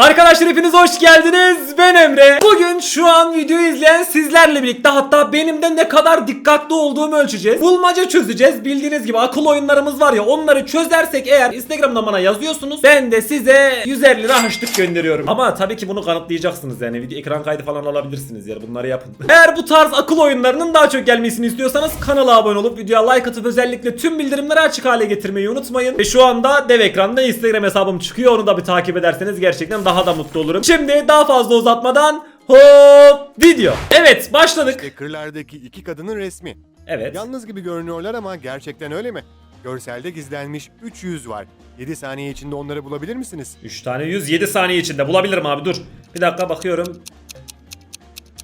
Arkadaşlar hepiniz hoş geldiniz. Ben Emre. Bugün şu an videoyu izleyen sizlerle birlikte hatta benim de ne kadar dikkatli olduğumu ölçeceğiz. Bulmaca çözeceğiz. Bildiğiniz gibi akıl oyunlarımız var ya onları çözersek eğer Instagram'dan bana yazıyorsunuz. Ben de size 150 lira harçlık gönderiyorum. Ama tabii ki bunu kanıtlayacaksınız yani. Video ekran kaydı falan alabilirsiniz yani bunları yapın. Eğer bu tarz akıl oyunlarının daha çok gelmesini istiyorsanız kanala abone olup videoya like atıp özellikle tüm bildirimleri açık hale getirmeyi unutmayın. Ve şu anda dev ekranda Instagram hesabım çıkıyor. Onu da bir takip ederseniz gerçekten daha da mutlu olurum. Şimdi daha fazla uzatmadan hop video. Evet başladık. Sticker'lardaki iki kadının resmi. Evet. Yalnız gibi görünüyorlar ama gerçekten öyle mi? Görselde gizlenmiş 300 var. 7 saniye içinde onları bulabilir misiniz? 3 tane 100 7 saniye içinde bulabilirim abi dur. Bir dakika bakıyorum.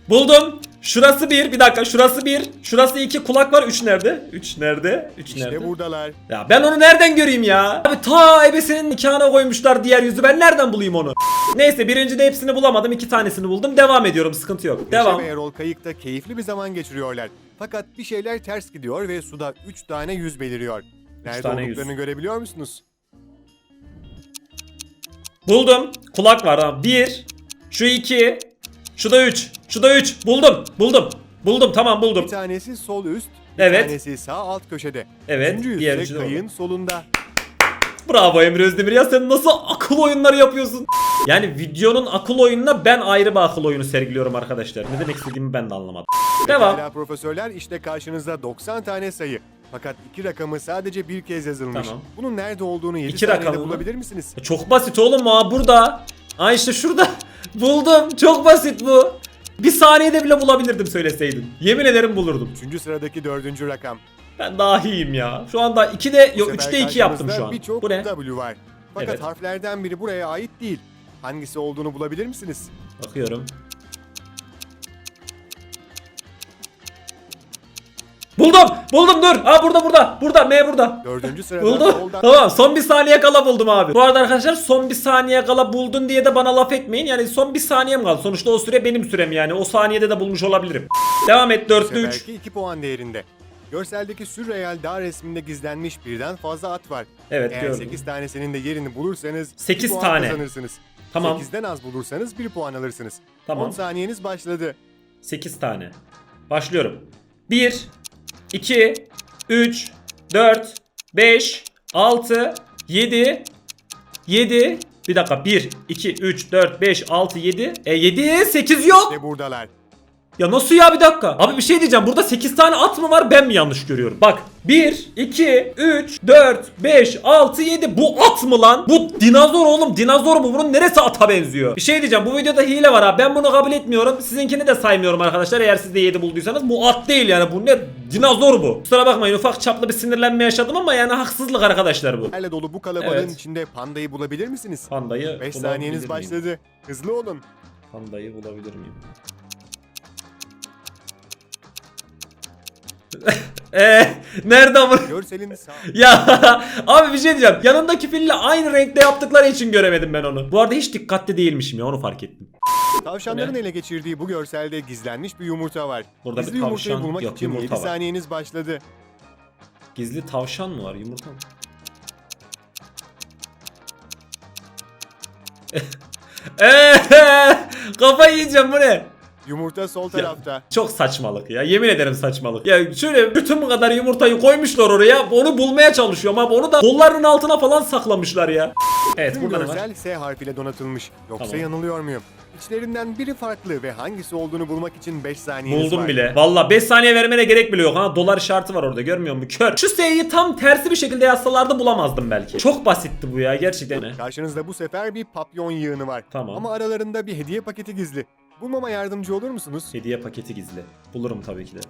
Buldum. Şurası bir, bir dakika şurası bir, şurası iki kulak var. 3 nerede? 3 nerede? 3 İşte nerede? buradalar. Ya ben onu nereden göreyim ya? Abi ta ebesinin nikahına koymuşlar diğer yüzü. Ben nereden bulayım onu? Neyse birincide hepsini bulamadım. iki tanesini buldum. Devam ediyorum. Sıkıntı yok. Neşe Devam. ve Erol kayıkta keyifli bir zaman geçiriyorlar. Fakat bir şeyler ters gidiyor ve suda 3 tane yüz beliriyor. Nerede tane yüz. olduklarını görebiliyor musunuz? Buldum. Kulak var ha. Bir. Şu iki. Şu da üç. Şu da üç. Buldum. Buldum. Buldum. Tamam buldum. Bir tanesi sol üst, bir Evet. tanesi sağ alt köşede. Evet, Üçüncü diğer ise üçü de orada. kayığın solunda. Bravo Emre Özdemir ya sen nasıl akıl oyunları yapıyorsun? Yani videonun akıl oyununa ben ayrı bir akıl oyunu sergiliyorum arkadaşlar. Ne demek istediğimi ben de anlamadım. Devam. Hala profesörler işte karşınızda 90 tane sayı. Fakat iki rakamı sadece bir kez yazılmış. Tamam. Bunun nerede olduğunu 7 İki saniyede rakamı mı? bulabilir misiniz? Çok basit oğlum ha burada. Ha işte şurada. Buldum. Çok basit bu. Bir saniyede bile bulabilirdim söyleseydin. Yemin ederim bulurdum. Üçüncü sıradaki dördüncü rakam. Ben dahiyim ya. Şu anda 2'de Bu yok sefer 3'te 2 yaptım şu an. Birçok Bu ne? W var. Fakat Evet. harflerden biri buraya ait değil. Hangisi olduğunu bulabilir misiniz? Bakıyorum. Buldum. Buldum dur. Ha burada burada. Burada M burada. Dördüncü sırada Buldum. soldan Tamam son bir saniye kala buldum abi. Bu arada arkadaşlar son bir saniye kala buldun diye de bana laf etmeyin. Yani son bir saniyem kaldı. Sonuçta o süre benim sürem yani. O saniyede de bulmuş olabilirim. Devam et bu 4'te 3. seferki 2 puan değerinde. Görseldeki sürreel dağ resminde gizlenmiş birden fazla at var. Evet, Eğer gördüm. 8 tanesinin de yerini bulursanız Sekiz 2 puan tane. kazanırsınız. Tamam. 8'den az bulursanız 1 puan alırsınız. Tamam. 10 saniyeniz başladı. 8 tane. Başlıyorum. 1 2 3 4 5 6 7 7 bir dakika 1 2 3 4 5 6 7 e 7 8 yok. Ve buradalar. Ya nasıl ya bir dakika? Abi bir şey diyeceğim. Burada 8 tane at mı var? Ben mi yanlış görüyorum? Bak. 1, 2, 3, 4, 5, 6, 7. Bu at mı lan? Bu dinozor oğlum. Dinozor mu? Bunun neresi ata benziyor? Bir şey diyeceğim. Bu videoda hile var abi. Ben bunu kabul etmiyorum. Sizinkini de saymıyorum arkadaşlar. Eğer siz de 7 bulduysanız. Bu at değil yani. Bu ne? Dinozor bu. Kusura bakmayın. Ufak çaplı bir sinirlenme yaşadım ama yani haksızlık arkadaşlar bu. Herle dolu bu kalabalığın Evet. içinde pandayı bulabilir misiniz? Pandayı 5 bulabilir saniyeniz miyim? başladı. Hızlı olun. Pandayı bulabilir miyim? Eee nerede ama? Görselin sağ. Ya abi bir şey diyeceğim. Yanındaki fille aynı renkte yaptıkları için göremedim ben onu. Bu arada hiç dikkatli değilmişim ya onu fark ettim. Tavşanların Ne? ele geçirdiği bu görselde gizlenmiş bir yumurta var. Burada bir Gizli yumurtayı tavşan bulmak yok, için yumurta 7 var. saniyeniz başladı. Gizli tavşan mı var yumurta mı? Eee kafayı yiyeceğim bu ne? Yumurta sol tarafta. Çok saçmalık ya. Yemin ederim saçmalık. Ya şöyle bütün bu kadar yumurtayı koymuşlar oraya. Onu bulmaya çalışıyorum ama onu da kollarının altına falan saklamışlar ya. Evet Tüm burada ne var? görsel S harfiyle donatılmış. Yoksa Tamam. yanılıyor muyum? İçlerinden biri farklı ve hangisi olduğunu bulmak için 5 saniyeniz Buldum var. bile. Valla 5 saniye vermene gerek bile yok ha. Dolar işareti var orada görmüyor musun? Kör. Şu S'yi tam tersi bir şekilde yazsalardı bulamazdım belki. Çok basitti bu ya gerçekten. Karşınızda bu sefer bir papyon yığını var. Tamam. Ama aralarında bir hediye paketi gizli. Bulmama yardımcı olur musunuz? Hediye paketi gizli. Bulurum tabii ki de.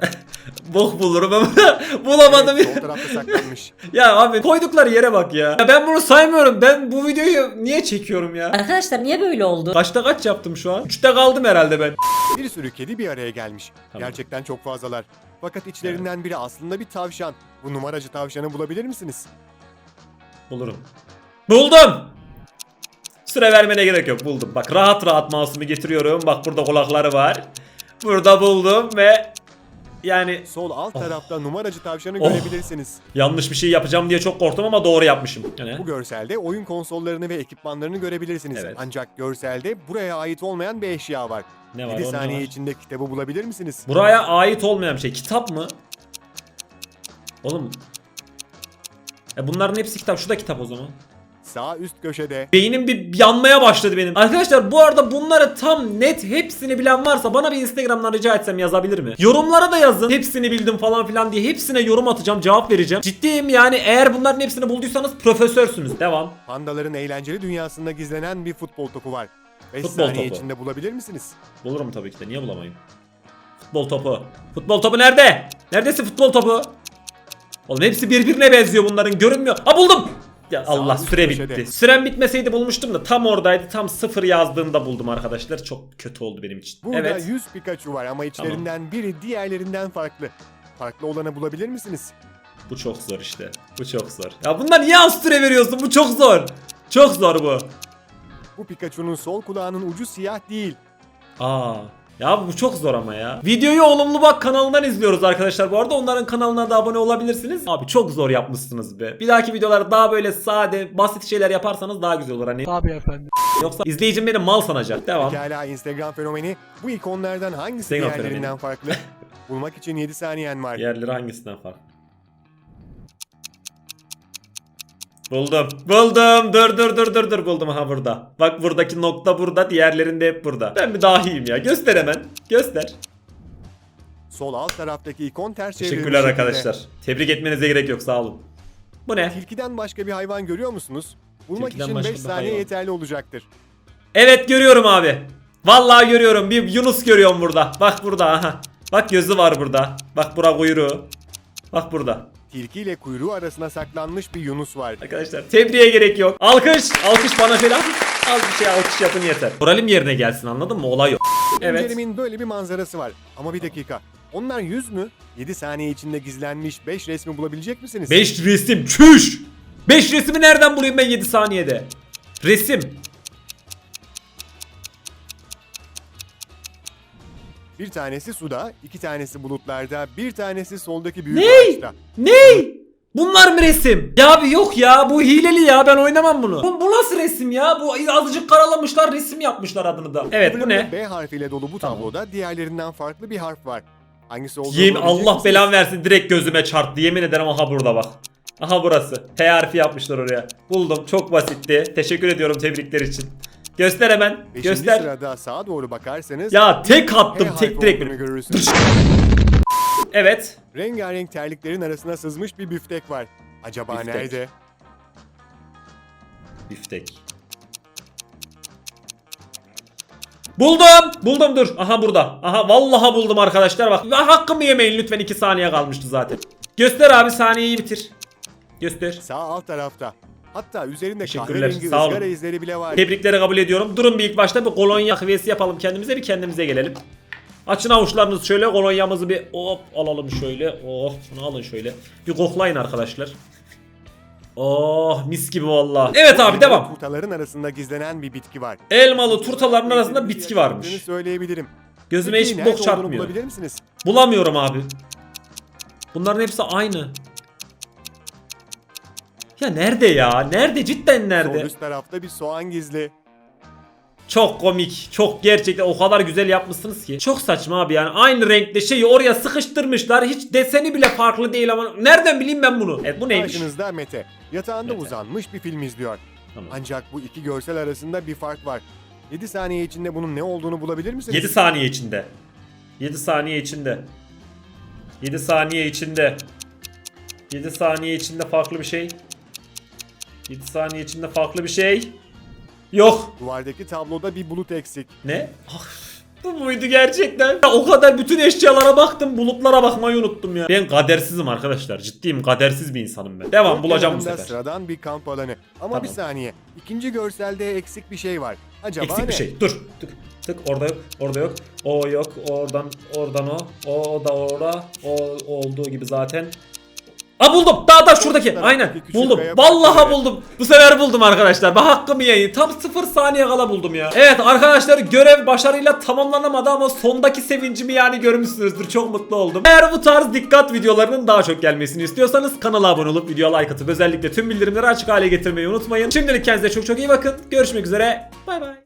Bok bulurum ama bulamadım. Evet, sol tarafta saklanmış. ya abi koydukları yere bak ya. ya. Ben bunu saymıyorum. Ben bu videoyu niye çekiyorum ya? Arkadaşlar niye böyle oldu? Kaçta kaç yaptım şu an? 3'te kaldım herhalde ben. Bir sürü kedi bir araya gelmiş. Tamam. Gerçekten çok fazlalar. Fakat içlerinden biri aslında bir tavşan. Bu numaracı tavşanı bulabilir misiniz? Bulurum. Buldum. Süre vermene gerek yok. Buldum. Bak rahat rahat mouse'umu getiriyorum. Bak burada kulakları var. Burada buldum ve yani Sol alt Oh. tarafta numaracı tavşanı Oh. görebilirsiniz. yanlış bir şey yapacağım diye çok korktum ama doğru yapmışım. Yani Bu görselde oyun konsollarını ve ekipmanlarını görebilirsiniz. Evet. Ancak görselde buraya ait olmayan bir eşya var. ne var? 7 orada saniye var? içinde kitabı bulabilir misiniz? Buraya ait olmayan bir şey. Kitap mı? Oğlum. E bunların hepsi kitap. Şu da kitap o zaman. Sağ üst köşede Beynim bir yanmaya başladı benim. Arkadaşlar bu arada bunları tam net hepsini bilen varsa bana bir Instagram'dan rica etsem yazabilir mi? Yorumlara da yazın. Hepsini bildim falan filan diye hepsine yorum atacağım, cevap vereceğim. Ciddiyim yani eğer bunların hepsini bulduysanız profesörsünüz. Devam. pandaların eğlenceli dünyasında gizlenen bir futbol topu var. 5 Futbol saniye topu. içinde bulabilir misiniz? Bulurum tabii ki de. Niye bulamayayım? Futbol topu. Futbol topu nerede? Neredesin futbol topu? Oğlum hepsi birbirine benziyor bunların. Görünmüyor. Ha buldum. Ya Sağ Allah üst süre köşede. bitti. Süren bitmeseydi bulmuştum da tam oradaydı. Tam sıfır yazdığında buldum arkadaşlar. Çok kötü oldu benim için. Burada evet. 100 Pikachu var ama içlerinden biri diğerlerinden farklı. Farklı olanı bulabilir misiniz? Bu çok zor işte. Bu çok zor. Ya bunda niye az süre veriyorsun? Bu çok zor. Çok zor bu. Bu Pikachu'nun sol kulağının ucu siyah değil. Aa. Ya bu çok zor ama ya. Videoyu Olumlu Bak kanalından izliyoruz arkadaşlar. Bu arada onların kanalına da abone olabilirsiniz. Abi çok zor yapmışsınız be. Bir dahaki videolar daha böyle sade, basit şeyler yaparsanız daha güzel olur hani. Tabii efendim. Yoksa izleyicim beni mal sanacak. Devam. Pekala Instagram fenomeni bu ikonlardan hangisi Instagram diğerlerinden fenomeni. farklı? Bulmak için 7 saniyen var. Diğerleri hangisinden farklı? Buldum. Buldum. Dur dur dur dur dur buldum ha burada. Bak buradaki nokta burada, diğerlerinde hep burada. Ben bir dahiyim ya. Göster hemen. Göster. Sol alt taraftaki ikon ters çevrilmiş Teşekkürler şekilde. arkadaşlar. Tebrik etmenize gerek yok sağ olun. Bu ne? Tilkiden başka bir hayvan görüyor musunuz? Bulmak Tilkiden için başka 5 bir saniye hayvan. yeterli olacaktır. Evet görüyorum abi. Vallahi görüyorum. Bir Yunus görüyorum burada. Bak burada aha. Bak gözü var burada. Bak bura kuyruğu. Bak burada. Tilki ile kuyruğu arasına saklanmış bir yunus var. Arkadaşlar tebriğe gerek yok. Alkış. Alkış bana falan. Az bir şey alkış yapın yeter. Moralim yerine gelsin anladın mı? Olay yok. Evet. İncelemin böyle bir manzarası var. Ama bir dakika. Onlar 100 mü? 7 saniye içinde gizlenmiş 5 resmi bulabilecek misiniz? 5 resim. Çüş. 5 resmi nereden bulayım ben 7 saniyede? Resim. Bir tanesi suda, iki tanesi bulutlarda, bir tanesi soldaki büyük Ney? ağaçta. Ne? Bunlar mı resim? Ya abi yok ya bu hileli ya ben oynamam bunu. Bu, bu nasıl resim ya? Bu azıcık karalamışlar resim yapmışlar adını da. Evet bu ne? B harfiyle dolu bu Tamam. tabloda diğerlerinden farklı bir harf var. Hangisi olduğunu Yemin Allah misiniz? belan versin direkt gözüme çarptı yemin ederim aha burada bak. Aha burası. P harfi yapmışlar oraya. Buldum çok basitti. Teşekkür ediyorum tebrikler için. Göster hemen. Beşinci Göster. sırada sağa doğru bakarsanız Ya tek attım harfi tek direkt. olduğunu böyle. görürsünüz. Evet. Rengarenk terliklerin arasına sızmış bir büftek var. Acaba Büftek. nerede? Biftek. Buldum. Buldum dur. Aha burada. Aha vallahi buldum arkadaşlar bak. Ya Hakkımı yemeyin lütfen 2 saniye kalmıştı zaten. Göster abi saniyeyi bitir. Göster. Sağ alt tarafta. Hatta üzerinde Teşekkürler, kahverengi sağ olun. ızgara izleri bile var. Tebrikleri kabul ediyorum. Durun bir ilk başta bir kolonya kahvesi yapalım kendimize bir kendimize gelelim. Açın avuçlarınızı şöyle kolonyamızı bir hop alalım şöyle. Oh bunu alın şöyle. Bir koklayın arkadaşlar. Oh mis gibi valla. Evet abi devam. Turtaların arasında gizlenen bir bitki var. Elmalı turtaların arasında bitki varmış. Söyleyebilirim. Gözüme hiç nerede bok olduğunu çarpmıyor. bulabilir misiniz? Bulamıyorum abi. Bunların hepsi aynı. Ya nerede ya? Nerede? Cidden Sol nerede? üst tarafta bir soğan gizli. Çok komik. Çok gerçekten o kadar güzel yapmışsınız ki. Çok saçma abi yani. Aynı renkte şeyi oraya sıkıştırmışlar. Hiç deseni bile farklı değil ama. Nereden bileyim ben bunu? Evet bu neymiş? Karşınızda Mete. Yatağında Mete. uzanmış bir film izliyor. Tamam. Ancak bu iki görsel arasında bir fark var. 7 saniye içinde bunun ne olduğunu bulabilir misiniz? 7 saniye içinde. 7 saniye içinde. 7 saniye içinde. 7 saniye içinde farklı bir şey. 7 saniye içinde farklı bir şey. Yok. Duvardaki tabloda bir bulut eksik. Ne? Ah, bu muydu gerçekten? Ya o kadar bütün eşyalara baktım bulutlara bakmayı unuttum ya. Ben kadersizim arkadaşlar. Ciddiyim kadersiz bir insanım ben. Devam bulacağım bu yanında sefer. sıradan bir kamp alanı. Ama Tamam. bir saniye. İkinci görselde eksik bir şey var. Acaba Eksik ne? bir şey. Dur. Tık. Tık orada yok. Orada yok. O yok. Oradan oradan o. O da orada. O olduğu gibi zaten. Aa buldum. Daha da şuradaki. Aynen. Buldum. Vallahi buldum. Bu sefer buldum arkadaşlar. Bak hakkımı yayın. Tam 0 saniye kala buldum ya. Evet arkadaşlar görev başarıyla tamamlanamadı ama sondaki sevincimi yani görmüşsünüzdür. Çok mutlu oldum. Eğer bu tarz dikkat videolarının daha çok gelmesini istiyorsanız kanala abone olup videoya like atıp özellikle tüm bildirimleri açık hale getirmeyi unutmayın. Şimdilik kendinize çok çok iyi bakın. Görüşmek üzere. Bay bay.